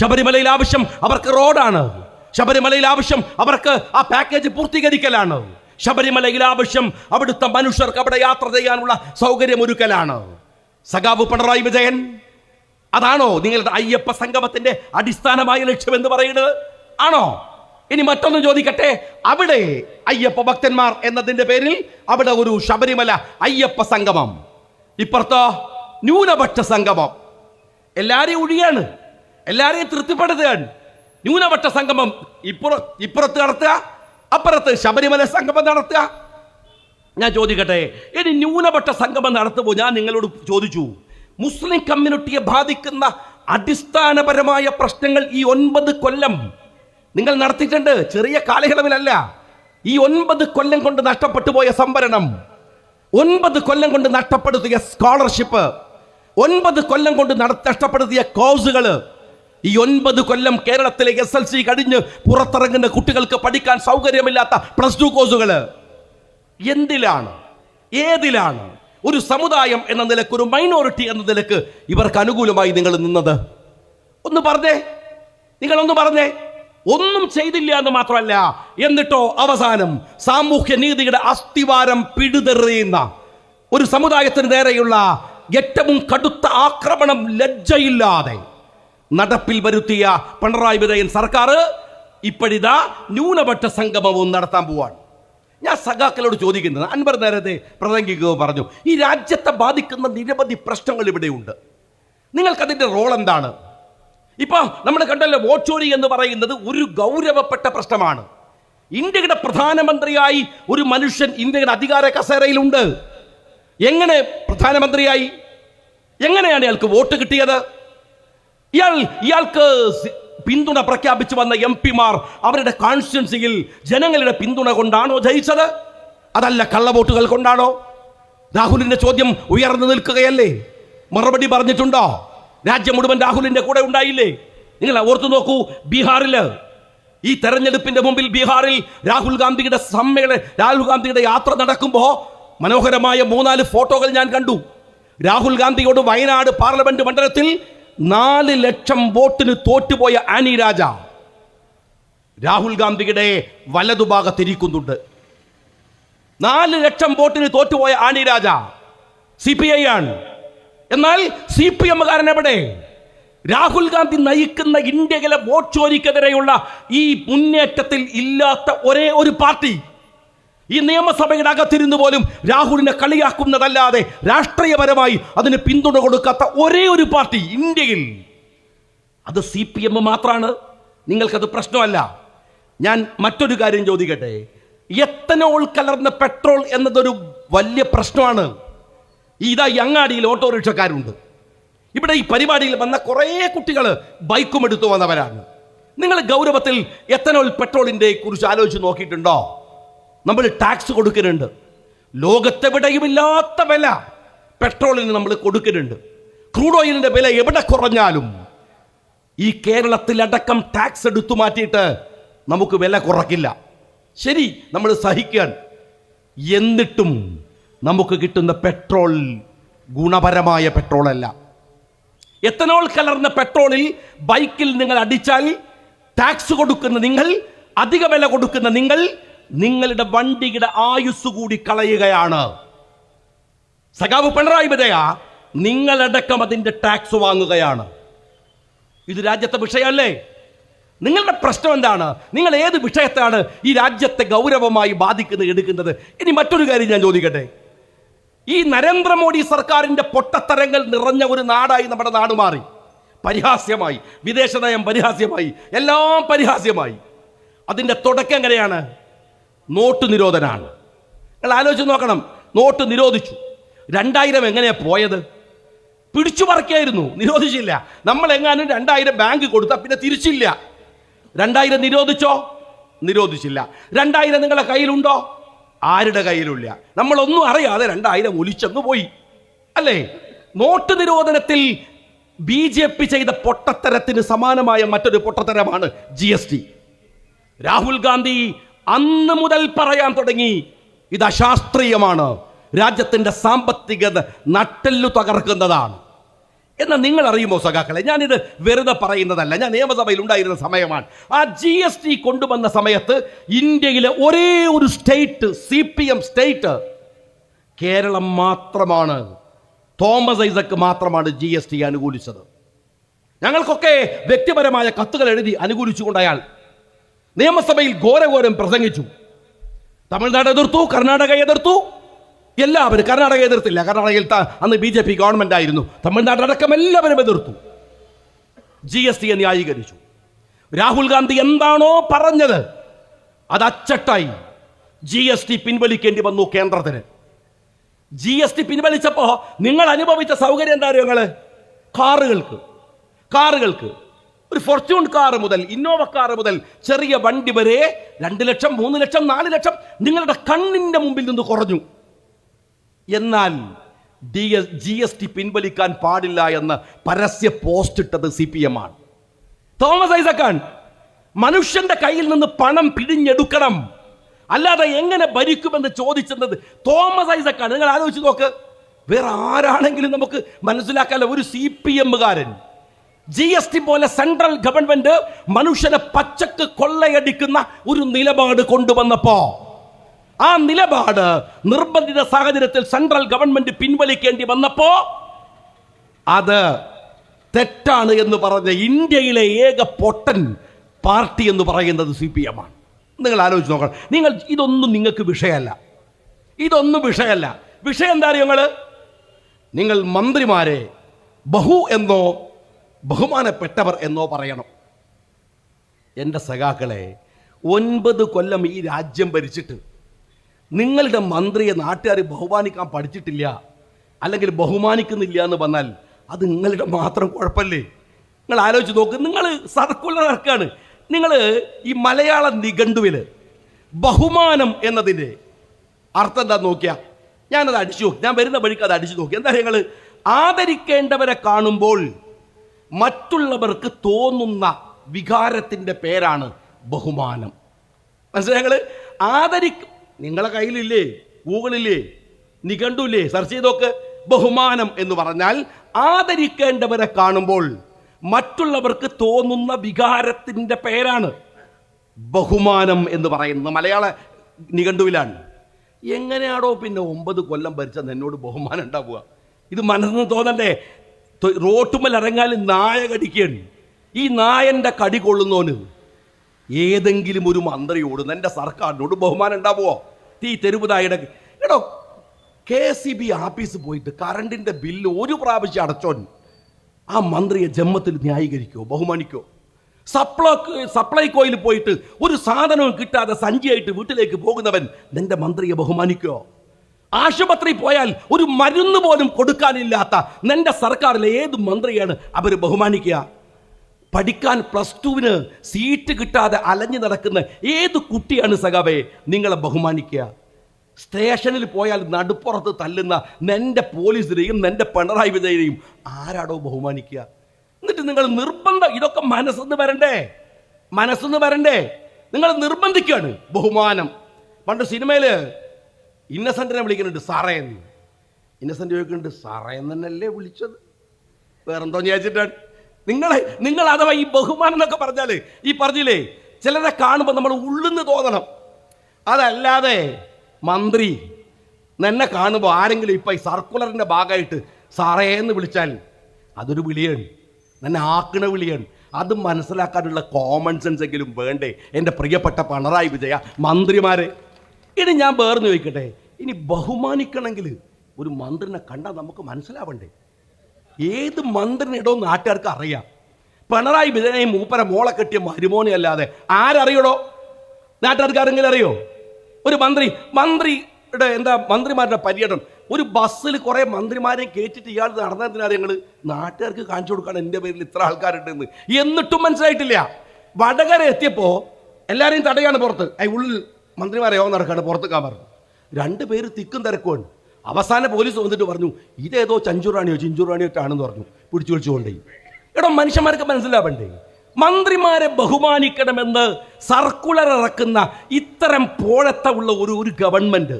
ശബരിമലയിൽ ആവശ്യം അവർക്ക് റോഡാണ്. ശബരിമലയിൽ ആവശ്യം അവർക്ക് ആ പാക്കേജ് പൂർത്തീകരിക്കലാണ്. ശബരിമലയിൽ ആവശ്യം അവിടുത്തെ മനുഷ്യർക്ക് അവിടെ യാത്ര ചെയ്യാനുള്ള സൗകര്യമൊരുക്കലാണ്. സഖാവ് പിണറായി വിജയൻ അതാണോ നിങ്ങളുടെ അയ്യപ്പ സംഗമത്തിന്റെ അടിസ്ഥാനമായ ലക്ഷ്യം എന്ന് പറയുന്നത്? ആണോ? ഇനി മറ്റൊന്ന് ചോദിക്കട്ടെ. അവിടെ അയ്യപ്പ ഭക്തന്മാർ എന്നതിന്റെ പേരിൽ അവിടെ ഒരു ശബരിമല അയ്യപ്പ സംഗമം. ഇപ്പുറത്തോ ന്യൂനപക്ഷ സംഗമം. എല്ലാരെയും ഒഴിയാണ്. എല്ലാരെയും തൃപ്തിപ്പെടുത്തുകയാണ്. ന്യൂനപക്ഷ സംഗമം ഇപ്പുറ ഇപ്പുറത്ത് നടത്തുക അപ്പുറത്ത് ശബരിമല സംഗമം നടത്തുക. ഞാൻ ചോദിക്കട്ടെ ഇനി ന്യൂനപക്ഷ സംഗമം നടത്തുമ്പോൾ ഞാൻ നിങ്ങളോട് ചോദിച്ചു മുസ്ലിം കമ്മ്യൂണിറ്റിയെ ബാധിക്കുന്ന അടിസ്ഥാനപരമായ പ്രശ്നങ്ങൾ ഈ ഒൻപത് കൊല്ലം നിങ്ങൾ നടത്തിയിട്ടുണ്ട്. ചെറിയ കാലയളവിലല്ല. ഈ ഒൻപത് കൊല്ലം കൊണ്ട് നഷ്ടപ്പെട്ടു പോയ സംവരണം. ഒൻപത് കൊല്ലം കൊണ്ട് നഷ്ടപ്പെടുത്തിയ സ്കോളർഷിപ്പ്. ഒൻപത് കൊല്ലം കൊണ്ട് നഷ്ടപ്പെടുത്തിയ കോഴ്സുകൾ ഈ ഒൻപത് കൊല്ലം കേരളത്തിലെ എസ് എൽ സി കഴിഞ്ഞ് പുറത്തിറങ്ങുന്ന കുട്ടികൾക്ക് പഠിക്കാൻ സൗകര്യമില്ലാത്ത പ്ലസ് ടു കോഴ്സുകൾ എന്തിലാണ്? ഏതിലാണ്? ഒരു സമുദായം എന്ന നിലയ്ക്ക് ഒരു മൈനോറിറ്റി എന്ന നിലയ്ക്ക് ഇവർക്ക് അനുകൂലമായി നിങ്ങൾ നിന്നത്. ഒന്ന് പറഞ്ഞേ. നിങ്ങളൊന്ന് പറഞ്ഞേ. ഒന്നും ചെയ്തില്ല എന്ന് മാത്രമല്ല എന്നിട്ടോ അവസാനം സാമൂഹ്യ നീതിയുടെ അസ്ഥിവാരം പിടിതെറിയുന്ന ഒരു സമുദായത്തിന് നേരെയുള്ള ഏറ്റവും കടുത്ത ആക്രമണം ലജ്ജയില്ലാതെ നടപ്പിൽ വരുത്തിയ പിണറായി വിജയൻ സർക്കാർ ഇപ്പോഴിതാ ന്യൂനപക്ഷ സംഗമവും നടത്താൻ പോവാണ്. ഞാൻ സഖാക്കളോട് ചോദിക്കുന്നത് അൻവർ നേരത്തെ പ്രസംഗിക്കുക പറഞ്ഞു ഈ രാജ്യത്തെ ബാധിക്കുന്ന നിരവധി പ്രശ്നങ്ങൾ ഇവിടെയുണ്ട്. നിങ്ങൾക്കതിന്റെ റോൾ എന്താണ്? ഇപ്പോൾ നമ്മൾ കണ്ടല്ലോ വോട്ട് ചോരി എന്ന് പറയുന്നത് ഒരു ഗൗരവപ്പെട്ട പ്രശ്നമാണ്. ഇന്ത്യയുടെ പ്രധാനമന്ത്രിയായി ഒരു മനുഷ്യൻ ഇന്ത്യയുടെ അധികാര കസേരയിലുണ്ട്. എങ്ങനെ പ്രധാനമന്ത്രിയായി? എങ്ങനെയാണ് അയാൾക്ക് വോട്ട് കിട്ടിയത്? ഇയാൾ ഇയാൾക്ക് പിന്തുണ പ്രഖ്യാപിച്ചു വന്ന എം പിമാർ അവരുടെ കോൺസ്റ്റിറ്റ്യൻസിയിൽ ജനങ്ങളുടെ പിന്തുണ കൊണ്ടാണോ ജയിച്ചത്? അതല്ല കള്ളവോട്ടുകൾ കൊണ്ടാണോ? രാഹുലിന്റെ ചോദ്യം ഉയർന്നു നിൽക്കുകയല്ലേ? മറുപടി പറഞ്ഞിട്ടുണ്ടോ? രാജ്യം മുഴുവൻ രാഹുലിന്റെ കൂടെ ഉണ്ടായില്ലേ? നിങ്ങൾ ഓർത്തു നോക്കൂ ബീഹാറിൽ. ഈ തെരഞ്ഞെടുപ്പിന്റെ മുമ്പിൽ ബീഹാറിൽ രാഹുൽ ഗാന്ധിയുടെ സമ്മേളന രാഹുൽ ഗാന്ധിയുടെ യാത്ര നടക്കുമ്പോൾ മനോഹരമായ മൂന്നാൽ ഫോട്ടോകൾ ഞാൻ കണ്ടു. രാഹുൽ ഗാന്ധിയോട് വയനാട് പാർലമെന്റ് മണ്ഡലത്തിൽ നാല് ലക്ഷം വോട്ടിന് തോറ്റുപോയ ആനി രാജ രാഹുൽ ഗാന്ധിയുടെ വലതുഭാഗത്തിരിക്കുന്നുണ്ട് നാല് ലക്ഷം വോട്ടിന് തോറ്റുപോയ Annie Raja C P I ആണ്. എന്നാൽ സി പി എമ്മുകാരൻ എവിടെ? രാഹുൽ ഗാന്ധി നയിക്കുന്ന ഇന്ത്യയിലെ വോട്ട് ചോരിക്കെതിരെയുള്ള ഈ മുന്നേറ്റത്തിൽ ഇല്ലാത്ത ഒരേ ഒരു പാർട്ടി ഈ നിയമസഭയുടെ അകത്തിരുന്ന് പോലും രാഹുലിനെ കളിയാക്കുന്നതല്ലാതെ രാഷ്ട്രീയപരമായി അതിന് പിന്തുണ കൊടുക്കാത്ത ഒരേ ഒരു പാർട്ടി ഇന്ത്യയിൽ. അത് സി പി എം മാത്രമാണ് നിങ്ങൾക്കത് പ്രശ്നമല്ല. ഞാൻ മറ്റൊരു കാര്യം ചോദിക്കട്ടെ? എത്തനോൾ കലർന്ന പെട്രോൾ എന്നതൊരു വലിയ പ്രശ്നമാണ്. ഇതാ അങ്ങാടിയിൽ ഓട്ടോറിക്ഷക്കാരുണ്ട്. ഇവിടെ ഈ പരിപാടിയിൽ വന്ന കുറേ കുട്ടികൾ ബൈക്കും എടുത്തു വന്നവരാണ്. നിങ്ങൾ ഗൗരവത്തിൽ എത്തനോൾ പെട്രോളിന്റെ കുറിച്ച് ആലോചിച്ച് നോക്കിയിട്ടുണ്ടോ? നമ്മൾ ടാക്സ് കൊടുക്കുന്നുണ്ട് ലോകത്തെവിടെയുമില്ലാത്ത വില പെട്രോളിന് നമ്മൾ കൊടുക്കുന്നുണ്ട് ക്രൂഡ് ഓയിലിന്റെ വില എവിടെ കുറഞ്ഞാലും ഈ കേരളത്തിലടക്കം ടാക്സ് എടുത്തു മാറ്റിയിട്ട് നമുക്ക് വില കുറയ്ക്കില്ല ശരി നമ്മൾ സഹിക്കാൻ. എന്നിട്ടും നമുക്ക് കിട്ടുന്ന പെട്രോൾ ഗുണപരമായ പെട്രോളല്ല എത്തനോൾ കലർന്ന പെട്രോളിൽ ബൈക്കിൽ നിങ്ങൾ അടിച്ചാൽ ടാക്സ് കൊടുക്കുന്ന നിങ്ങൾ അധിക വില കൊടുക്കുന്ന നിങ്ങൾ നിങ്ങളുടെ വണ്ടിയുടെ ആയുസ് കൂടി കളയുകയാണ്. സഖാവ് പിണറായി വിജയ നിങ്ങളടക്കം അതിന്റെ ടാക്സ് വാങ്ങുകയാണ്. ഇത് രാജ്യത്തെ വിഷയമല്ലേ? നിങ്ങളുടെ പ്രശ്നം എന്താണ്? നിങ്ങൾ ഏത് വിഷയത്താണ് ഈ രാജ്യത്തെ ഗൗരവമായി ബാധിക്കുന്നത് എടുക്കുന്നത്? ഇനി മറ്റൊരു കാര്യം ഞാൻ ചോദിക്കട്ടെ. ഈ നരേന്ദ്രമോദി സർക്കാരിന്റെ പൊട്ടത്തരങ്ങൾ നിറഞ്ഞ ഒരു നാടായി നമ്മുടെ നാട് മാറി. പരിഹാസ്യമായി. വിദേശ നയം പരിഹാസ്യമായി. എല്ലാം പരിഹാസ്യമായി. അതിന്റെ തുടക്കം എങ്ങനെയാണ്? നോട്ട് നിരോധനമാണ് നിങ്ങൾ ആലോചിച്ച് നോക്കണം. നോട്ട് നിരോധിച്ചു. രണ്ടായിരം എങ്ങനെയാണ് പോയത്? പിടിച്ചു പറിക്കായിരുന്നു. നിരോധിച്ചില്ല. നമ്മൾ എങ്ങാനും രണ്ടായിരം ബാങ്ക് കൊടുത്താൽ പിന്നെ തിരിച്ചില്ല. രണ്ടായിരം നിരോധിച്ചോ? നിരോധിച്ചില്ല. രണ്ടായിരം നിങ്ങളുടെ കയ്യിലുണ്ടോ? ആരുടെ കയ്യിലുമില്ല. നമ്മളൊന്നും അറിയാതെ രണ്ടായിരം ഒലിച്ചങ്ങ് പോയി. അല്ലേ? നോട്ട് നിരോധനത്തിൽ ബി ജെ പി ചെയ്ത പൊട്ടത്തരത്തിന് സമാനമായ മറ്റൊരു പൊട്ടത്തരമാണ് G S T. Rahul Gandhi അന്ന് മുതൽ പറയാൻ തുടങ്ങി. ഇത് അശാസ്ത്രീയമാണ്. രാജ്യത്തിന്റെ സാമ്പത്തിക നട്ടെല്ലു തകർക്കുന്നതാണ്. എന്നാൽ നിങ്ങൾ അറിയുമോ സഖാക്കളെ? ഞാനിത് വെറുതെ പറയുന്നതല്ല. ഞാൻ നിയമസഭയിൽ ഉണ്ടായിരുന്ന സമയമാണ്. ആ ജി എസ് ടി കൊണ്ടുവന്ന സമയത്ത് ഇന്ത്യയിലെ ഒരേ ഒരു state C P M state Keralam മാത്രമാണ്. തോമസ് ഐസക്ക് മാത്രമാണ് ജി എസ് ടി അനുകൂലിച്ചത്. ഞങ്ങൾക്കൊക്കെ വ്യക്തിപരമായ കത്തുകൾ എഴുതി അനുകൂലിച്ചുകൊണ്ട് അയാൾ നിയമസഭയിൽ ഘോരഘോരം പ്രസംഗിച്ചു. തമിഴ്നാട് എതിർത്തു കർണാടക എതിർത്തു. എല്ലാവരും കർണാടക എതിർത്തില്ല. കർണാടകയിൽ അന്ന് ബി ജെ പി ഗവൺമെന്റ് ആയിരുന്നു. തമിഴ്നാട് അടക്കം എല്ലാവരും എതിർത്തു. ജി എസ് ടിയെ ന്യായീകരിച്ചു. രാഹുൽ ഗാന്ധി എന്താണോ പറഞ്ഞത് അത് അച്ചട്ടായി. ജി എസ് ടി പിൻവലിക്കേണ്ടി വന്നു കേന്ദ്രത്തിന്. ജി എസ് ടി പിൻവലിച്ചപ്പോ നിങ്ങൾ അനുഭവിച്ച സൗകര്യം എന്താ കാറുകൾക്ക്. കാറുകൾക്ക്. ഒരു ഫോർച്യൂൺ കാർ മുതൽ ഇന്നോവ കാർ മുതൽ ചെറിയ വണ്ടി വരെ രണ്ട് ലക്ഷം മൂന്ന് ലക്ഷം നാല് ലക്ഷം നിങ്ങളുടെ കണ്ണിന്റെ മുമ്പിൽ നിന്ന് കുറഞ്ഞു. എന്നാൽ D S G S T പിൻവലിക്കാൻ പാടില്ല എന്ന് പരസ്യ പോസ്റ്റ് ഇട്ടത് സി പി എം ആണ്. തോമസ് ഐസക്കാൻ മനുഷ്യന്റെ കയ്യിൽ നിന്ന് പണം പിഴിഞ്ഞെടുക്കണം. അല്ലാതെ എങ്ങനെ ഭരിക്കുമെന്ന് ചോദിച്ചത് തോമസ് ഐസക്കാണ്. നിങ്ങൾ ആലോചിച്ച് നോക്ക് വേറെ ആരാണെങ്കിലും നമുക്ക് മനസ്സിലാക്കാല്ല ഒരു സി പി എമ്മുകാരൻ ജി എസ് ടി പോലെ സെൻട്രൽ ഗവൺമെന്റ് മനുഷ്യനെ പച്ചക്ക് കൊള്ളയടിക്കുന്ന ഒരു നിലപാട് കൊണ്ടുവന്നപ്പോ ആ നിലപാട് നിർബന്ധിത സാഹചര്യത്തിൽ സെൻട്രൽ ഗവൺമെന്റ് പിൻവലിക്കേണ്ടി വന്നപ്പോ അത് തെറ്റാണ് എന്ന് പറഞ്ഞ ഇന്ത്യയിലെ ഏക പൊട്ടൻ പാർട്ടി എന്ന് പറയുന്നത് സി പി എം ആണ്. നിങ്ങൾ ആലോചിച്ച് നോക്കണം. നിങ്ങൾ ഇതൊന്നും നിങ്ങൾക്ക് വിഷയമല്ല. ഇതൊന്നും വിഷയമല്ല. വിഷയം എന്താ നിങ്ങൾ? നിങ്ങൾ മന്ത്രിമാരെ ബഹു എന്നോ ബഹുമാനപ്പെട്ടവർ എന്നോ പറയണം. എന്റെ സഖാക്കളെ ഒൻപത് കൊല്ലം ഈ രാജ്യം ഭരിച്ചിട്ട് നിങ്ങളുടെ മന്ത്രിയെ നാട്ടുകാർ ബഹുമാനിക്കാൻ പഠിച്ചിട്ടില്ല അല്ലെങ്കിൽ ബഹുമാനിക്കുന്നില്ല എന്ന് വന്നാൽ അത് നിങ്ങളുടെ മാത്രം കുഴപ്പമല്ലേ നിങ്ങൾ ആലോചിച്ച് നോക്ക് നിങ്ങൾ സർക്കുലർ നടക്കാണ് നിങ്ങൾ ഈ മലയാള നിഘണ്ടുവിൽ ബഹുമാനം എന്നതിന്റെ അർത്ഥം എന്താ നോക്കിയാ? ഞാനത് അടിച്ചു നോക്കി. ഞാൻ വരുന്ന വഴിക്ക് അത് അടിച്ചു നോക്കി. എന്താ നിങ്ങൾ ആദരിക്കേണ്ടവരെ കാണുമ്പോൾ മറ്റുള്ളവർക്ക് തോന്നുന്ന വികാരത്തിന്റെ പേരാണ് ബഹുമാനം. മനസ്സിലായി ആദരിക്കും നിങ്ങളെ കയ്യിലില്ലേ? ഗൂഗിളില്ലേ? നിഘണ്ടുല്ലേ സെർച്ച് ചെയ്ത് നോക്ക്. ബഹുമാനം എന്ന് പറഞ്ഞാൽ ആദരിക്കേണ്ടവരെ കാണുമ്പോൾ മറ്റുള്ളവർക്ക് തോന്നുന്ന വികാരത്തിന്റെ പേരാണ് ബഹുമാനം എന്ന് പറയുന്നത്. മലയാള നിഘണ്ടുവിലാണ് എങ്ങനെയാണോ പിന്നെ ഒമ്പത് കൊല്ലം ഭരിച്ച എന്നോട് ബഹുമാനം ഉണ്ടാവുക. ഇത് മനസ്സിന് തോന്നണ്ടേ? റോട്ടുമ്മൽ ഇറങ്ങാൻ നായ കടിക്കുകയാണ് ഈ നായന്റെ കടി കൊള്ളുന്നോന് ഏതെങ്കിലും ഒരു മന്ത്രിയോട് എന്റെ സർക്കാരിനോട് ബഹുമാനം ഉണ്ടാവുമോ ഈ തെരുവുതായുടെ എടോ കെ സി ബി ആഫീസ് പോയിട്ട് കറണ്ടിന്റെ ബില്ല് ഒരു പ്രാവശ്യം അടച്ചോൻ ആ മന്ത്രിയെ ജന്മത്തിൽ ന്യായീകരിക്കോ ബഹുമാനിക്കോ? സപ്ലൈ സപ്ലൈകോയിൽ പോയിട്ട് ഒരു സാധനവും കിട്ടാതെ സഞ്ചിയായിട്ട് വീട്ടിലേക്ക് പോകുന്നവൻ നിന്റെ മന്ത്രിയെ ബഹുമാനിക്കോ? ആശുപത്രി പോയാൽ ഒരു മരുന്ന് പോലും കൊടുക്കാനില്ലാത്ത നിന്റെ സർക്കാരിലെ ഏത് മന്ത്രിയാണ് അവർ ബഹുമാനിക്കുക? പഠിക്കാൻ പ്ലസ് ടുവിന് സീറ്റ് കിട്ടാതെ അലഞ്ഞു നടക്കുന്ന ഏത് കുട്ടിയാണ് സഖാവേ നിങ്ങളെ ബഹുമാനിക്കുക? സ്റ്റേഷനിൽ പോയാൽ നടുപ്പുറത്ത് തല്ലുന്ന നിന്റെ പോലീസിനെയും നിന്റെ പിണറായി വിജയനെയും ആരാടോ ബഹുമാനിക്കുക? എന്നിട്ട് നിങ്ങൾ നിർബന്ധം ഇതൊക്കെ മനസ്സെന്ന് വരണ്ടേ? മനസ്സെന്ന് വരണ്ടേ? നിങ്ങൾ നിർബന്ധിക്കുകയാണ് ബഹുമാനം. പണ്ട് സിനിമയിൽ ഇന്നസെന്റിനെ വിളിക്കുന്നുണ്ട് സാറേ എന്ന് ഇന്നസെന്റ് ചോദിക്കുന്നുണ്ട് സാറേ എന്ന് തന്നെയല്ലേ വിളിച്ചത്? വേറെന്തോ ചോദിച്ചിട്ടാണ് നിങ്ങളെ നിങ്ങൾ അഥവാ ഈ ബഹുമാനം എന്നൊക്കെ പറഞ്ഞാൽ ഈ പറഞ്ഞില്ലേ ചിലരെ കാണുമ്പോൾ നമ്മൾ ഉള്ളുന്ന് തോന്നണം. അതല്ലാതെ മന്ത്രി എന്നെ കാണുമ്പോൾ ആരെങ്കിലും ഇപ്പം ഈ സർക്കുലറിന്റെ ഭാഗമായിട്ട് സാറേ എന്ന് വിളിച്ചാൽ അതൊരു വിളിയാണ് എന്നെ ആക്കണ വിളിയാണ് അത് മനസ്സിലാക്കാനുള്ള കോമൺ സെൻസ് എങ്കിലും വേണ്ടേ? എന്റെ പ്രിയപ്പെട്ട പിണറായി വിജയ മന്ത്രിമാരെ ഇനി ഞാൻ വേർന്ന് ചോദിക്കട്ടെ? ഇനി ബഹുമാനിക്കണമെങ്കിൽ ഒരു മന്ത്രിനെ കണ്ടാൽ നമുക്ക് മനസ്സിലാവണ്ടേ? ഏത് മന്ത്രിനിടോ നാട്ടുകാർക്ക് അറിയാം. പിണറായി വിജയനെയും മൂപ്പര മോളെ കെട്ടിയ മരുമോനെ അല്ലാതെ ആരറിയടോ? നാട്ടുകാർക്ക് ആരെങ്കിലും അറിയോ? ഒരു മന്ത്രി മന്ത്രിയുടെ എന്താ മന്ത്രിമാരുടെ പര്യടനം. ഒരു ബസ്സിൽ കുറേ മന്ത്രിമാരെ കയറ്റിട്ട് ഇയാൾ നടന്നതിനാ ഞങ്ങൾ നാട്ടുകാർക്ക് കാണിച്ചു കൊടുക്കാണ് എന്റെ പേരിൽ ഇത്ര ആൾക്കാരുണ്ടെന്ന്. എന്നിട്ടും മനസ്സിലായിട്ടില്ല. വടകര എത്തിയപ്പോൾ എല്ലാവരെയും തടയാണ് പുറത്ത്. അയ് ഉള്ളിൽ മന്ത്രിമാരെ യോഗം നടക്കാണ് പുറത്തേക്കാൻ പറഞ്ഞു രണ്ട് പേര് തിക്കും തിരക്കുമാണ്. അവസാന പോലീസ് വന്നിട്ട് പറഞ്ഞു ഇതേതോ ചഞ്ചുറാണിയോ ചിഞ്ചുറാണിയോ ആണെന്ന് പറഞ്ഞു. പിടിച്ചു വിളിച്ചുകൊണ്ടേ എടോ മനുഷ്യന്മാർക്ക് മനസ്സിലാവണ്ടേ? മന്ത്രിമാരെ ബഹുമാനിക്കണമെന്ന് സർക്കുലർ ഇറക്കുന്ന ഇത്തരം പോഴത്ത ഉള്ള ഒരു ഒരു ഗവൺമെന്റ്.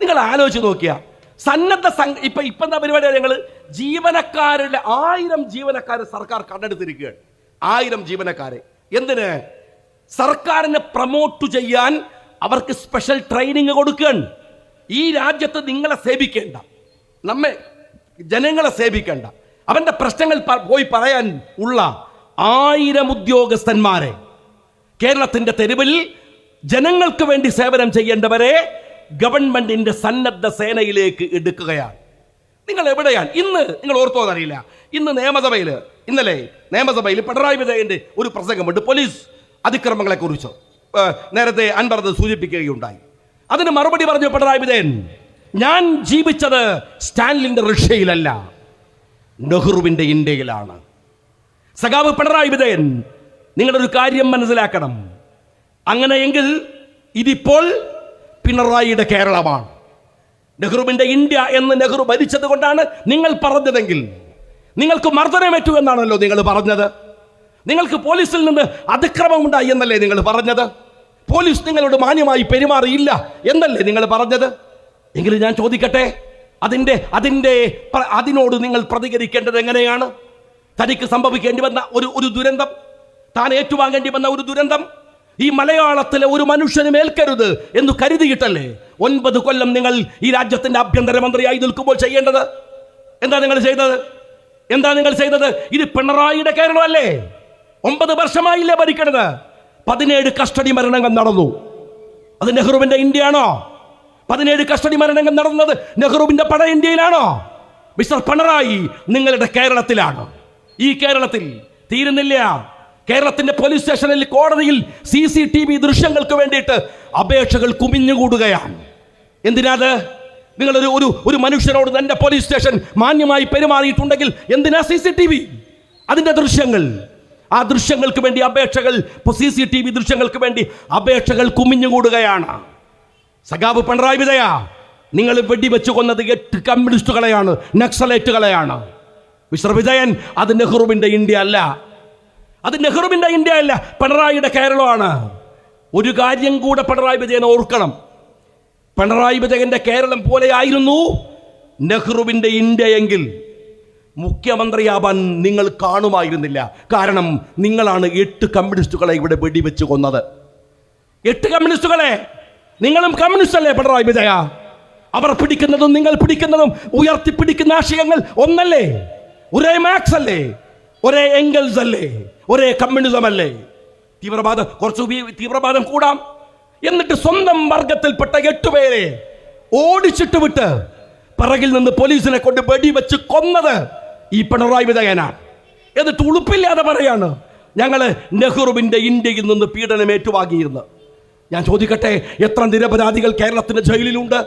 നിങ്ങൾ ആലോചിച്ച് നോക്കിയ സന്നദ്ധ സംഘ ഇപ്പൊ ഇപ്പം എന്താ പരിപാടി ഞങ്ങൾ ജീവനക്കാരുടെ ആയിരം ജീവനക്കാരെ സർക്കാർ കണ്ടെടുത്തിരിക്കുകയാണ്. ആയിരം ജീവനക്കാരെ. എന്തിന്? സർക്കാരിനെ പ്രമോട്ട് ചെയ്യാൻ അവർക്ക് സ്പെഷ്യൽ ട്രെയിനിങ് കൊടുക്കാൻ ഈ രാജ്യത്ത് നിങ്ങളെ സേവിക്കേണ്ട. നമ്മെ ജനങ്ങളെ സേവിക്കേണ്ട. അവന്റെ പ്രശ്നങ്ങൾ പോയി പറയാൻ ഉള്ള ആയിരം ഉദ്യോഗസ്ഥന്മാരെ കേരളത്തിന്റെ തെരുവിൽ ജനങ്ങൾക്ക് വേണ്ടി സേവനം ചെയ്യേണ്ടവരെ ഗവൺമെന്റിന്റെ സന്നദ്ധ സേനയിലേക്ക് എടുക്കുകയാണ്. നിങ്ങൾ എവിടെയാണ്? ഇന്ന് നിങ്ങൾ ഓർത്തോ അറിയില്ല. ഇന്ന് നിയമസഭയിൽ ഇന്നലെ നിയമസഭയിൽ പിണറായി വിജയന്റെ ഒരു പ്രസംഗമുണ്ട്. പോലീസ് അതിക്രമങ്ങളെ കുറിച്ച്. നേരത്തെ അൻപറത് സൂചിപ്പിക്കുകയുണ്ടായി. അതിന് മറുപടി പറഞ്ഞു പിണറായി വിജയൻ ഞാൻ ജീവിച്ചത് സ്റ്റാൻലിന്റെ റഷ്യയിലല്ല നെഹ്റുവിന്റെ ഇന്ത്യയിലാണ്. സഖാവ് പിണറായി വിജയൻ നിങ്ങളൊരു കാര്യം മനസ്സിലാക്കണം. അങ്ങനെയെങ്കിൽ ഇതിപ്പോൾ പിണറായിയുടെ കേരളമാണ്. നെഹ്റുവിന്റെ ഇന്ത്യ എന്ന് നെഹ്റു ഭരിച്ചത് കൊണ്ടാണ് നിങ്ങൾ പറഞ്ഞതെങ്കിൽ നിങ്ങൾക്ക് മർദ്ദനമേറ്റു എന്നാണല്ലോ നിങ്ങൾ പറഞ്ഞത്. നിങ്ങൾക്ക് പോലീസിൽ നിന്ന് അതിക്രമമുണ്ടായി എന്നല്ലേ നിങ്ങൾ പറഞ്ഞത്? പോലീസ് നിങ്ങളോട് മാന്യമായി പെരുമാറിയില്ല എന്നല്ലേ നിങ്ങൾ പറഞ്ഞത്? എങ്കിലും ഞാൻ ചോദിക്കട്ടെ അതിന്റെ അതിന്റെ അതിനോട് നിങ്ങൾ പ്രതികരിക്കേണ്ടത് എങ്ങനെയാണ്? തനിക്ക് സംഭവിക്കേണ്ടി വന്ന ഒരു ഒരു ദുരന്തം താൻ ഏറ്റുവാങ്ങേണ്ടി വന്ന ഒരു ദുരന്തം ഈ മലയാളത്തിലെ ഒരു മനുഷ്യന് മേൽക്കരുത് എന്ന് കരുതിയിട്ടല്ലേ ഒൻപത് കൊല്ലം നിങ്ങൾ ഈ രാജ്യത്തിന്റെ ആഭ്യന്തരമന്ത്രിയായി നിൽക്കുമ്പോൾ ചെയ്യേണ്ടത്? എന്താ നിങ്ങൾ ചെയ്തത്? എന്താ നിങ്ങൾ ചെയ്തത്? ഇത് പിണറായിയുടെ കേരളമല്ലേ? ഒമ്പത് വർഷമായില്ലേ ഭരിക്കണത്? പതിനേഴ് കസ്റ്റഡി മരണങ്ങൾ നടന്നു. അത് നെഹ്റുവിന്റെ ഇന്ത്യയാണോ? പതിനേഴ് കസ്റ്റഡി മരണങ്ങൾ നടന്നത് നെഹ്റുവിന്റെ പട ഇന്ത്യയിലാണോ? മിസ്റ്റർ പിണറായി നിങ്ങളുടെ കേരളത്തിലാണ്. ഈ കേരളത്തിൽ തീരുന്നില്ല. കേരളത്തിന്റെ പോലീസ് സ്റ്റേഷനിൽ കോടതിയിൽ സി സി ടി വി ദൃശ്യങ്ങൾക്ക് വേണ്ടിയിട്ട് അപേക്ഷകൾ കുമിഞ്ഞുകൂടുകയാണ്. എന്തിനാത്? നിങ്ങളൊരു ഒരു ഒരു മനുഷ്യനോട് തന്റെ പോലീസ് സ്റ്റേഷൻ മാന്യമായി പെരുമാറിയിട്ടുണ്ടെങ്കിൽ എന്തിനാ സി സി ടി വി? അതിന്റെ ദൃശ്യങ്ങൾ ആ ദൃശ്യങ്ങൾക്ക് വേണ്ടി അപേക്ഷകൾ സി സി ടി വി ദൃശ്യങ്ങൾക്ക് വേണ്ടി അപേക്ഷകൾ കുമിഞ്ഞുകൂടുകയാണ്. സഖാവ് പിണറായി വിജയ നിങ്ങൾ വെടിവെച്ച് കൊന്നത് എട്ട് കമ്മ്യൂണിസ്റ്റുകളെയാണ് നക്സലേറ്റുകളെയാണ്. മിസ്റ്റർ വിജയൻ അത് നെഹ്റുവിന്റെ ഇന്ത്യ അല്ല. അത് നെഹ്റുവിന്റെ ഇന്ത്യ അല്ല പിണറായിയുടെ കേരളമാണ്. ഒരു കാര്യം കൂടെ പിണറായി വിജയൻ ഓർക്കണം. പിണറായി വിജയന്റെ കേരളം പോലെയായിരുന്നു നെഹ്റുവിന്റെ ഇന്ത്യ എങ്കിൽ മുഖ്യമന്ത്രിയാവാൻ നിങ്ങൾ കാണുമായിരുന്നില്ല. കാരണം നിങ്ങളാണ് എട്ട് കമ്മ്യൂണിസ്റ്റുകളെ ഇവിടെ വെടിവെച്ച് കൊന്നത്. എട്ട് കമ്മ്യൂണിസ്റ്റുകളെ? നിങ്ങളും കമ്മ്യൂണിസ്റ്റ് അല്ലേ പിണറായി വിജയ അവർ പിടിക്കുന്നതും നിങ്ങൾ പിടിക്കുന്നതും ഉയർത്തിപ്പിടിക്കുന്ന ആശയങ്ങൾ ഒന്നല്ലേ? ഒരേ മാക്സ് അല്ലേ? ഒരേ എംഗൽസ് അല്ലേ? ഒരേ കമ്മ്യൂണിസം അല്ലേ? തീവ്രവാദം കുറച്ച് തീവ്രവാദം കൂടാം. എന്നിട്ട് സ്വന്തം വർഗത്തിൽപ്പെട്ട എട്ടുപേരെ ഓടിച്ചിട്ട് വിട്ട് പിറകിൽ നിന്ന് പോലീസിനെ കൊണ്ട് വെടിവെച്ച് കൊന്നത് ഈ പിണറായി വിധേയന. എന്നിട്ട് ഉളുപ്പില്ലാതെ പറയാണ് ഞങ്ങൾ നെഹ്റുവിന്റെ ഇന്ത്യയിൽ നിന്ന് പീഡനം ഏറ്റുവാങ്ങിയിരുന്നു. ഞാൻ ചോദിക്കട്ടെ എത്ര നിരപരാധികൾ കേരളത്തിന്റെ ജയിലിലുണ്ട്?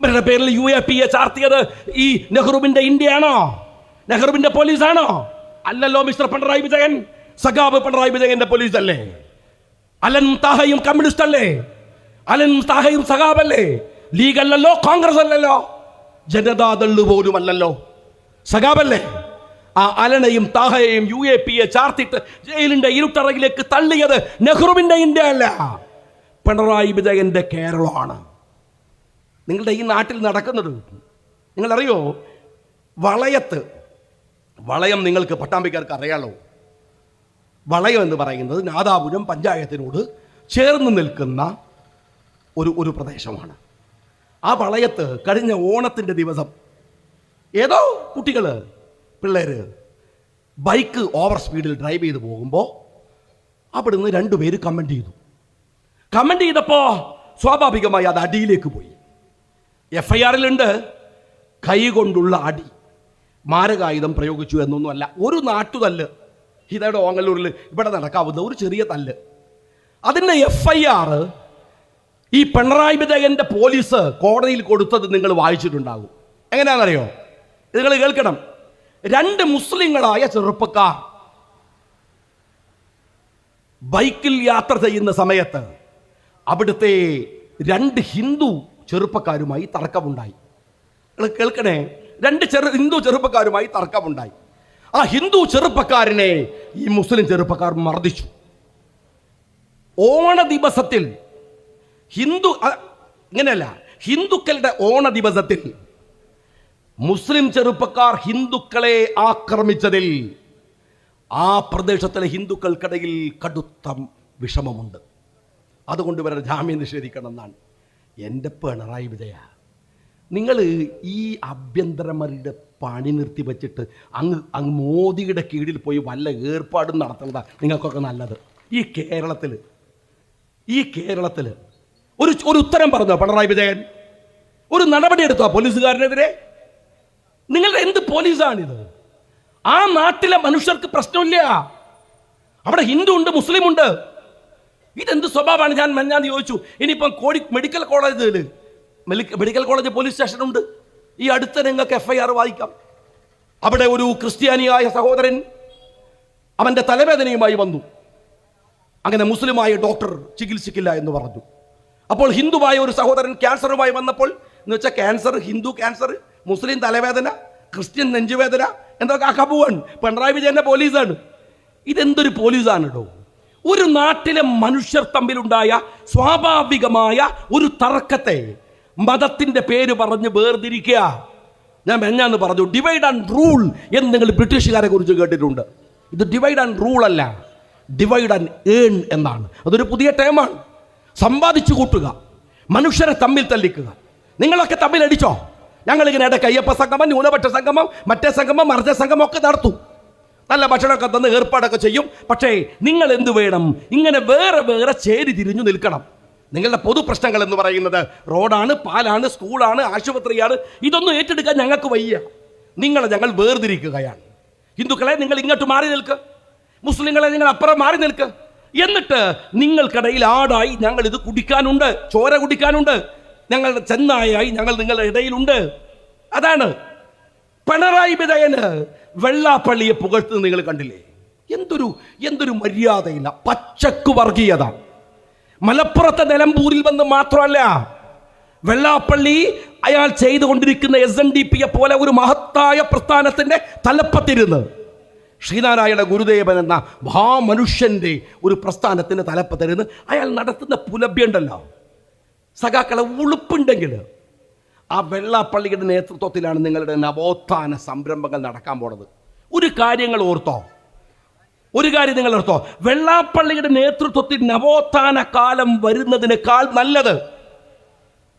അവരുടെ പേരിൽ യു എ പി എ ചാർത്തിയത് ഈ നെഹ്റുവിന്റെ ഇന്ത്യയാണോ? നെഹ്റുവിന്റെ പോലീസാണോ? അല്ലല്ലോ മിസ്റ്റർ പിണറായി വിജയൻ സഖാബ് പിണറായി വിജയന്റെ പോലീസ് അല്ലേ അലൻ താഹയും കമ്മ്യൂണിസ്റ്റ് അല്ലേ അലൻ താഹയും സഖാബ് അല്ലേ ലീഗ് അല്ലല്ലോ കോൺഗ്രസ് അല്ലല്ലോ ജനതാദൾ പോലും അല്ലല്ലോ സഖാബല്ലേ? ആ അലനയും താഹയെയും യു എ പി എ ചാർത്തിട്ട് ജയിലിന്റെ ഇരുട്ടറയിലേക്ക് തള്ളിയത് നെഹ്റുവിന്റെ ഇന്ത്യ അല്ല പിണറായി വിജയന്റെ കേരളമാണ്. നിങ്ങളുടെ ഈ നാട്ടിൽ നടക്കുന്നത് നിങ്ങളറിയോ? വളയത്ത് വളയം നിങ്ങൾക്ക് പട്ടാമ്പിക്കാർക്ക് അറിയാലോ? വളയം എന്ന് പറയുന്നത് നാദാപുരം പഞ്ചായത്തിനോട് ചേർന്ന് നിൽക്കുന്ന ഒരു ഒരു പ്രദേശമാണ്. ആ വളയത്ത് കഴിഞ്ഞ ഓണത്തിന്റെ ദിവസം ഏതോ കുട്ടികൾ പിള്ളേർ ബൈക്ക് ഓവർ സ്പീഡിൽ ഡ്രൈവ് ചെയ്ത് പോകുമ്പോൾ അവിടുന്ന് രണ്ടുപേര് കമന്റ് ചെയ്തു. കമന്റ് ചെയ്തപ്പോൾ സ്വാഭാവികമായി അത് അടിയിലേക്ക് പോയി. എഫ് ഐ ആറിലുണ്ട് കൈ കൊണ്ടുള്ള അടി. മാരകായുധം പ്രയോഗിച്ചു എന്നൊന്നുമല്ല. ഒരു നാട്ടുതല്ല്. ഇതയുടെ ഓങ്ങല്ലൂരിൽ ഇവിടെ നടക്കാവുന്ന ഒരു ചെറിയ തല്ല്. അതിന്റെ എഫ് ഐ ആർ ഈ പിണറായി വിധേയന്റെ പോലീസ് കോടതിയിൽ കൊടുത്തത് നിങ്ങൾ വായിച്ചിട്ടുണ്ടാകും. എങ്ങനെയാണെന്നറിയോ? നിങ്ങൾ കേൾക്കണം. രണ്ട് മുസ്ലിങ്ങളായ ചെറുപ്പക്കാർ ബൈക്കിൽ യാത്ര ചെയ്യുന്ന സമയത്ത് അവിടുത്തെ രണ്ട് ഹിന്ദു ചെറുപ്പക്കാരുമായി തർക്കമുണ്ടായി. കേൾക്കണേ? രണ്ട് ചെറു ഹിന്ദു ചെറുപ്പക്കാരുമായി തർക്കമുണ്ടായി. ആ ഹിന്ദു ചെറുപ്പക്കാരനെ ഈ മുസ്ലിം ചെറുപ്പക്കാർ മർദ്ദിച്ചു. ഓണ ദിവസത്തിൽ ഹിന്ദു ഇങ്ങനെയല്ല. ഹിന്ദുക്കളുടെ ഓണ ദിവസത്തിൽ മുസ്ലിം ചെറുപ്പക്കാർ ഹിന്ദുക്കളെ ആക്രമിച്ചതിൽ ആ പ്രദേശത്തിലെ ഹിന്ദുക്കൾക്കിടയിൽ കടുത്ത വിഷമമുണ്ട്. അതുകൊണ്ട് ഇവരുടെ ജാമ്യം നിഷേധിക്കണം എന്നാണ് എന്റെ പിണറായി വിജയ. നിങ്ങൾ ഈ ആഭ്യന്തരമരുടെ പണി നിർത്തി വെച്ചിട്ട് അങ്ങ് അങ്ങ് മോദിയുടെ കീഴിൽ പോയി വല്ല ഏർപ്പാടും നടത്തുന്നതാണ് നിങ്ങൾക്കൊക്കെ നല്ലത്. ഈ കേരളത്തിൽ ഈ കേരളത്തിൽ ഒരു ഒരു ഉത്തരം പറഞ്ഞോ പിണറായി വിജയൻ? ഒരു നടപടി എടുത്തോ പോലീസുകാരനെതിരെ? നിങ്ങളുടെ എന്ത് പോലീസാണിത്? ആ നാട്ടിലെ മനുഷ്യർക്ക് പ്രശ്നമില്ല. അവിടെ ഹിന്ദു ഉണ്ട് മുസ്ലിം ഉണ്ട്. ഇതെന്ത് സ്വഭാവമാണ്? ഞാൻ ഞാൻ ചോദിച്ചു. ഇനിയിപ്പം കോഴി മെഡിക്കൽ കോളേജിൽ മെഡിക്കൽ കോളേജ് പോലീസ് സ്റ്റേഷനുണ്ട്. ഈ അടുത്ത നിങ്ങൾക്ക് എഫ് ഐ ആർ വായിക്കാം. അവിടെ ഒരു ക്രിസ്ത്യാനിയായ സഹോദരൻ അവന്റെ തലവേദനയുമായി വന്നു. അങ്ങനെ മുസ്ലിമായ ഡോക്ടർ ചികിത്സിക്കില്ല എന്ന് പറഞ്ഞു. അപ്പോൾ ഹിന്ദുവായ ഒരു സഹോദരൻ ക്യാൻസറുമായി വന്നപ്പോൾ എന്ന് വെച്ചാൽ ക്യാൻസർ ഹിന്ദു ക്യാൻസർ മുസ്ലിം തലവേദന ക്രിസ്ത്യൻ നെഞ്ചുവേദന എന്തൊക്കെ അഖബുവൺ പിണറായി വിജയന്റെ പോലീസാണ്. ഇതെന്തൊരു പോലീസാണ് കേട്ടോ ഒരു നാട്ടിലെ മനുഷ്യർ തമ്മിലുണ്ടായ സ്വാഭാവികമായ ഒരു തർക്കത്തെ മതത്തിന്റെ പേര് പറഞ്ഞ് വേർതിരിക്കുക. ഞാൻ മെഞ്ഞാന്ന് പറഞ്ഞു ഡിവൈഡ് ആൻഡ് റൂൾ എന്ന് നിങ്ങൾ ബ്രിട്ടീഷുകാരെ കുറിച്ച് കേട്ടിട്ടുണ്ട്. ഇത് ഡിവൈഡ് ആൻഡ് റൂൾ അല്ല ഡിവൈഡ് ആൻഡ് ഏൺ എന്നാണ്. അതൊരു പുതിയ ടേമാണ് സമ്പാദിച്ചു കൂട്ടുക മനുഷ്യരെ തമ്മിൽ തല്ലിക്കുക. നിങ്ങളൊക്കെ തമ്മിൽ അടിച്ചോ ഞങ്ങളിങ്ങനെ ഇടയ്ക്ക് അയ്യപ്പ സംഗമം ന്യൂനപക്ഷ സംഗമം മറ്റേ സംഗമം മറിച്ച സംഗമം ഒക്കെ നടത്തും. നല്ല ഭക്ഷണമൊക്കെ തന്ന് ഏർപ്പാടൊക്കെ ചെയ്യും. പക്ഷേ നിങ്ങൾ എന്ത് വേണം? ഇങ്ങനെ വേറെ വേറെ ചേരി തിരിഞ്ഞു നിൽക്കണം. നിങ്ങളുടെ പൊതു പ്രശ്നങ്ങൾ എന്ന് പറയുന്നത് റോഡാണ് പാലാണ് സ്കൂളാണ് ആശുപത്രിയാണ്. ഇതൊന്നും ഏറ്റെടുക്കാൻ ഞങ്ങൾക്ക് വയ്യ. നിങ്ങളെ ഞങ്ങൾ വേർതിരിക്കുകയാണ്. ഹിന്ദുക്കളെ നിങ്ങൾ ഇങ്ങോട്ട് മാറി നിൽക്ക്. മുസ്ലിങ്ങളെ നിങ്ങൾ അപ്പുറം മാറി നിൽക്ക്. എന്നിട്ട് നിങ്ങൾക്കിടയിൽ ആടായി ഞങ്ങൾ ഇത് കുടിക്കാനുണ്ട് ചോര കുടിക്കാനുണ്ട്. ഞങ്ങളുടെ ചെന്നായായി ഞങ്ങൾ നിങ്ങളുടെ ഇടയിലുണ്ട്. അതാണ് പിണറായി വിജയന് വെള്ളാപ്പള്ളിയെ പുകഴ്ത്തുന്നത് നിങ്ങൾ കണ്ടില്ലേ? എന്തൊരു എന്തൊരു മര്യാദയില്ല. പച്ചക്കു വർഗീയത. മലപ്പുറത്തെ നിലമ്പൂരിൽ വന്ന് മാത്രമല്ല വെള്ളാപ്പള്ളി അയാൾ ചെയ്തുകൊണ്ടിരിക്കുന്ന എസ് എൻ ഡി പിയെ പോലെ ഒരു മഹത്തായ പ്രസ്ഥാനത്തിന്റെ തലപ്പത്തിരുന്ന് ശ്രീനാരായണ ഗുരുദേവൻ എന്ന മഹാമനുഷ്യന്റെ ഒരു പ്രസ്ഥാനത്തിന്റെ തലപ്പത്തിരുന്ന് അയാൾ നടത്തുന്ന പുലഭ്യുണ്ടല്ലോ സഖാക്കളെ ഉളുപ്പുണ്ടെങ്കിൽ ആ വെള്ളാപ്പള്ളിയുടെ നേതൃത്വത്തിലാണ് നിങ്ങളുടെ നവോത്ഥാന സംരംഭങ്ങൾ നടക്കാൻ പോണത്. ഒരു കാര്യങ്ങൾ ഓർത്തോ. ഒരു കാര്യം നിങ്ങൾ ഓർത്തോ. വെള്ളാപ്പള്ളിയുടെ നേതൃത്വത്തിൽ നവോത്ഥാന കാലം വരുന്നതിനേക്കാൾ നല്ലത്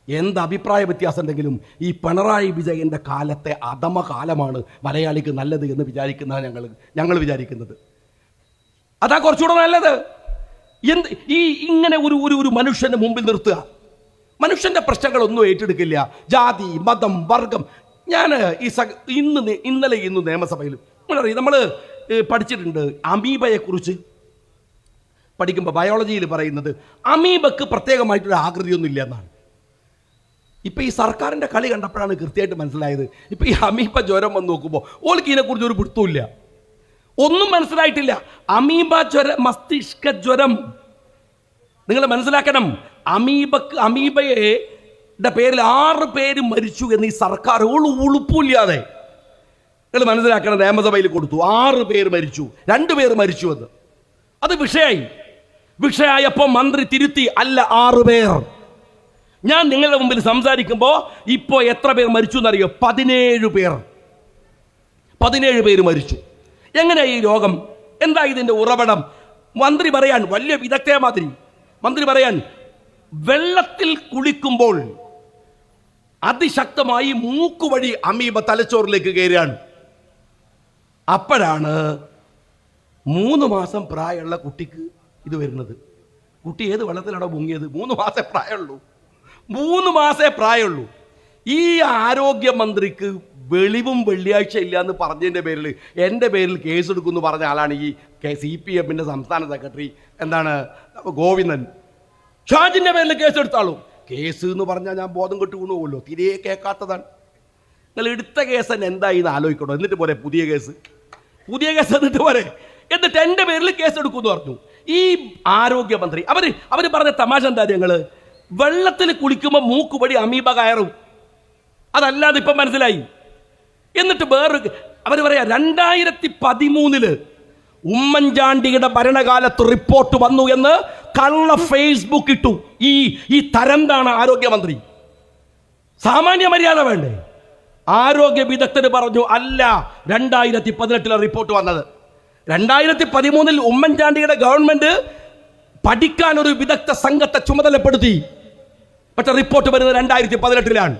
എന്ത് അഭിപ്രായ വ്യത്യാസം ഉണ്ടെങ്കിലും ഈ പിണറായി വിജയന്റെ കാലത്തെ അധമ കാലമാണ് മലയാളിക്ക് നല്ലത് എന്ന് വിചാരിക്കുന്ന ഞങ്ങൾ ഞങ്ങൾ വിചാരിക്കുന്നത്. അതാ കുറച്ചുകൂടെ നല്ലത്. എന്ത് ഈ ഇങ്ങനെ ഒരു ഒരു മനുഷ്യന്റെ മുമ്പിൽ നിർത്തുക. മനുഷ്യന്റെ പ്രശ്നങ്ങളൊന്നും ഏറ്റെടുക്കില്ല. ജാതി മതം വർഗം. ഞാൻ ഈ സ ഇന്ന് ഇന്നലെ ഇന്ന് നിയമസഭയിൽ നമ്മളറിയാം നമ്മൾ പഠിച്ചിട്ടുണ്ട് അമീബയെക്കുറിച്ച്. പഠിക്കുമ്പോൾ ബയോളജിയിൽ പറയുന്നത് അമീബക്ക് പ്രത്യേകമായിട്ടൊരു ആകൃതിയൊന്നും ഇല്ല എന്നാണ്. ഇപ്പം ഈ സർക്കാരിന്റെ കളി കണ്ടപ്പോഴാണ് കൃത്യമായിട്ട് മനസ്സിലായത്. ഇപ്പം ഈ അമീബ ജ്വരം വന്ന് നോക്കുമ്പോൾ ഓൾക്ക് ഇതിനെക്കുറിച്ച് ഒരു പിടുത്തമില്ല ഒന്നും മനസ്സിലായിട്ടില്ല. അമീബ ജ്വര മസ്തിഷ്ക ജ്വരം. നിങ്ങൾ മനസ്സിലാക്കണം. അമീബക്ക് അമീബയെ പേരിൽ ആറ് പേര് മരിച്ചു എന്ന് ഈ സർക്കാർ ഒരു ഉളുപ്പില്ലാതെ നിങ്ങൾ മനസ്സിലാക്കണം നിയമസഭയിൽ കൊടുത്തു. ആറ് പേര് മരിച്ചു. രണ്ട് പേര് മരിച്ചു എന്ന്. അത് വിഷയായി. വിഷയായപ്പോൾ മന്ത്രി തിരുത്തി അല്ല ആറ് പേർ. ഞാൻ നിങ്ങളുടെ മുമ്പിൽ സംസാരിക്കുമ്പോൾ ഇപ്പോൾ എത്ര പേർ മരിച്ചു എന്നറിയോ? പതിനേഴ് പേർ. പതിനേഴ് പേര് മരിച്ചു. എങ്ങനെ ഈ രോഗം? എന്താ ഇതിന്റെ ഉറവിടം? മന്ത്രി പറയാൻ വലിയ വിദഗ്ധയ മാതിരി. മന്ത്രി പറയാൻ വെള്ളത്തിൽ കുളിക്കുമ്പോൾ അതിശക്തമായി മൂക്കുവഴി അമീബ തലച്ചോറിലേക്ക് കയറുകയാണ് അപ്പോഴാണ് മൂന്ന് മാസം പ്രായമുള്ള കുട്ടിക്ക് ഇത് വരുന്നത്. കുട്ടി ഏത് വെള്ളത്തിലാണോ മുങ്ങിയത്? മൂന്ന് മാസേ പ്രായമുള്ളൂ. മൂന്ന് മാസേ പ്രായമുള്ളൂ. ഈ ആരോഗ്യമന്ത്രിക്ക് വെളിവും വെള്ളിയാഴ്ച ഇല്ല എന്ന് പറഞ്ഞതിന്റെ പേരിൽ എന്റെ പേരിൽ കേസെടുക്കുമെന്ന് പറഞ്ഞ ആളാണ് ഈ സി പി എമ്മിന്റെ സംസ്ഥാന സെക്രട്ടറി. എന്താണ്? ഗോവിന്ദൻ. ഷാജിന്റെ പേരിൽ കേസ് എടുത്താളൂ. കേസ് എന്ന് പറഞ്ഞാൽ ഞാൻ ബോധം കെട്ട് കൊണ്ടുപോകുമല്ലോ തിരെ കേൾക്കാത്തതാണ്. നിങ്ങൾ എടുത്ത കേസ് തന്നെ എന്തായി എന്ന് ആലോചിക്കണോ? എന്നിട്ട് പോരെ പുതിയ കേസ്. പുതിയ കേസ് എന്നിട്ട് പോരെ. എന്നിട്ട് എന്റെ പേരിൽ കേസ് എടുക്കുമെന്ന് പറഞ്ഞു. ഈ ആരോഗ്യമന്ത്രി അവർ അവർ പറഞ്ഞ തമാശ എന്താ ഞങ്ങൾ വെള്ളത്തിൽ കുളിക്കുമ്പോൾ മൂക്കുപടി അമീബ കയറും. അതല്ലാതെ ഇപ്പം മനസ്സിലായി. എന്നിട്ട് വേറൊരു അവർ പറയാ രണ്ടായിരത്തി പതിമൂന്നിൽ ഉമ്മൻചാണ്ടിയുടെ ഭരണകാലത്ത് റിപ്പോർട്ട് വന്നു എന്ന് കള്ള ഫേസ്ബുക്ക് ഇട്ടു. ഈ ഈ തരംതാണ് ആരോഗ്യമന്ത്രി? സാമാന്യ മര്യാദ വേണ്ടേ? ആരോഗ്യ വിദഗ്ധന് പറഞ്ഞു അല്ല രണ്ടായിരത്തി പതിനെട്ടിലെ റിപ്പോർട്ട് വന്നത്. രണ്ടായിരത്തി പതിമൂന്നിൽ ഉമ്മൻചാണ്ടിയുടെ ഗവൺമെന്റ് പഠിക്കാൻ ഒരു വിദഗ്ധ സംഘത്തെ ചുമതലപ്പെടുത്തി. പക്ഷെ റിപ്പോർട്ട് വരുന്നത് രണ്ടായിരത്തി പതിനെട്ടിലാണ്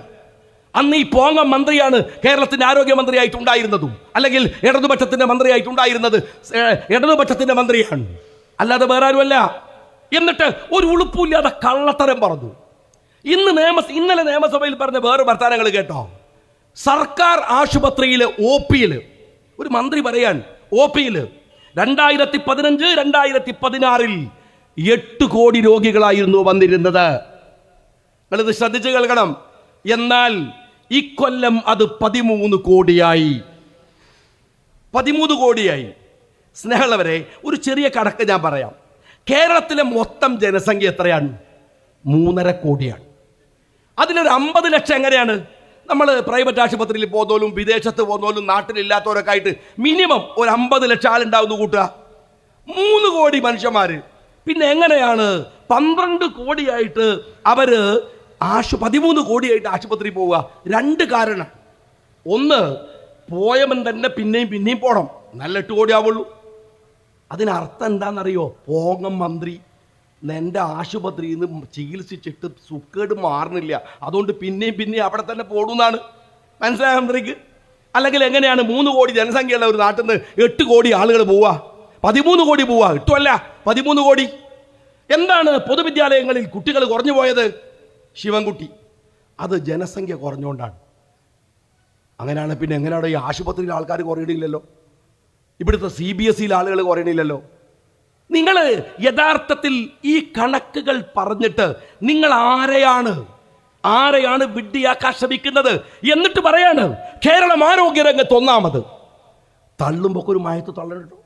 അന്ന് ഈ പോങ്ങ മന്ത്രിയാണ് കേരളത്തിന്റെ ആരോഗ്യമന്ത്രിയായിട്ടുണ്ടായിരുന്നതും. അല്ലെങ്കിൽ ഇടതുപക്ഷത്തിന്റെ മന്ത്രിയായിട്ടുണ്ടായിരുന്നത് ഉണ്ടായിരുന്നത് ഇടതുപക്ഷത്തിന്റെ മന്ത്രിയാണ്. അല്ലാതെ വേറെ ആരുമല്ല എന്നിട്ട് ഒരു ഉളുപ്പില്ലാതെ കള്ളത്തരം പറഞ്ഞു. ഇന്ന് നിയമ ഇന്നലെ നിയമസഭയിൽ പറഞ്ഞ വേറെ വർത്തമാനങ്ങൾ കേട്ടോ. സർക്കാർ ആശുപത്രിയിലെ ഒ പിയിൽ ഒരു മന്ത്രി പറയാൻ ഒ പിയിൽ രണ്ടായിരത്തി പതിനഞ്ച് രണ്ടായിരത്തി പതിനാറിൽ എട്ട് കോടി രോഗികളായിരുന്നു വന്നിരുന്നത്. നിങ്ങളിത് ശ്രദ്ധിച്ച് കേൾക്കണം. എന്നാൽ ഇക്കൊല്ലം അത് പതിമൂന്ന് കോടിയായി. പതിമൂന്ന് കോടിയായി. സ്നേഹമുള്ളവരെ ഒരു ചെറിയ കണക്ക് ഞാൻ പറയാം. കേരളത്തിലെ മൊത്തം ജനസംഖ്യ എത്രയാണ്? മൂന്നര കോടിയാണ്. അതിലൊരു അമ്പത് ലക്ഷം എങ്ങനെയാണ്? നമ്മൾ പ്രൈവറ്റ് ആശുപത്രിയിൽ പോകുന്നോലും വിദേശത്ത് പോകുന്നോലും നാട്ടിലില്ലാത്തവരൊക്കെ ആയിട്ട് മിനിമം ഒരു അമ്പത് ലക്ഷം ആളുണ്ടാവുന്നു കൂട്ടുക. മൂന്ന് കോടി മനുഷ്യന്മാർ പിന്നെ എങ്ങനെയാണ്? പന്ത്രണ്ട് കോടിയായിട്ട് അവർ ആശു പതിമൂന്ന് കോടിയായിട്ട് ആശുപത്രി പോവുക. രണ്ട് കാരണം. ഒന്ന് പോയവൻ തന്നെ പിന്നെയും പിന്നെയും പോണം. നല്ല എട്ട് കോടി ആവുള്ളൂ. അതിനർത്ഥം എന്താണെന്നറിയോ? പോകം മന്ത്രി എന്റെ ആശുപത്രിയിൽ നിന്ന് ചികിത്സിച്ചിട്ട് സുക്കേട് മാറുന്നില്ല. അതുകൊണ്ട് പിന്നെയും പിന്നെയും അവിടെ തന്നെ പോടുന്നാണ്. മനസ്സിലായ മന്ത്രിക്ക്? അല്ലെങ്കിൽ എങ്ങനെയാണ് മൂന്ന് കോടി ജനസംഖ്യയുള്ള ഒരു നാട്ടിൽ നിന്ന് എട്ട് കോടി ആളുകൾ പോവുക? പതിമൂന്ന് കോടി പോവുക. എട്ടുമല്ല പതിമൂന്ന് കോടി. എന്താണ് പൊതുവിദ്യാലയങ്ങളിൽ കുട്ടികൾ കുറഞ്ഞു പോയത്? ശിവൻകുട്ടി. അത് ജനസംഖ്യ കുറഞ്ഞുകൊണ്ടാണ് അങ്ങനെയാണ് പിന്നെ എങ്ങനെയാണ് ഈ ആശുപത്രിയിൽ ആൾക്കാർ കുറയണില്ലല്ലോ? ഇവിടുത്തെ സി ബി എസ് സിയിൽ ആളുകൾ കുറയണില്ലല്ലോ? നിങ്ങൾ യഥാർത്ഥത്തിൽ ഈ കണക്കുകൾ പറഞ്ഞിട്ട് നിങ്ങൾ ആരെയാണ്? ആരെയാണ് വിഡ്ഢിയാക്കാൻ ശ്രമിക്കുന്നത്? എന്നിട്ട് പറയാണ് കേരളം ആരോഗ്യരംഗത്ത് ഒന്നാമത്. തള്ളുമ്പോൾ ഒരു മയത്ത് തള്ളണോ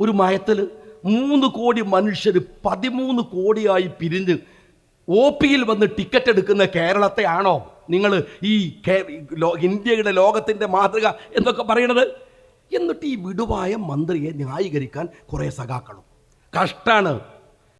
ഒരു മയത്തിൽ മൂന്ന് കോടി മനുഷ്യർ പതിമൂന്ന് കോടിയായി പിരിഞ്ഞ് ഒ പിയിൽ വന്ന് ടിക്കറ്റ് എടുക്കുന്ന കേരളത്തെ ആണോ നിങ്ങൾ ഈ ഇന്ത്യയുടെ ലോകത്തിന്റെ മാതൃക എന്നൊക്കെ പറയണത്? എന്നിട്ട് ഈ വിടുവായ മന്ത്രിയെ ന്യായീകരിക്കാൻ കുറേ സഖാക്കളും. കഷ്ടാണ്.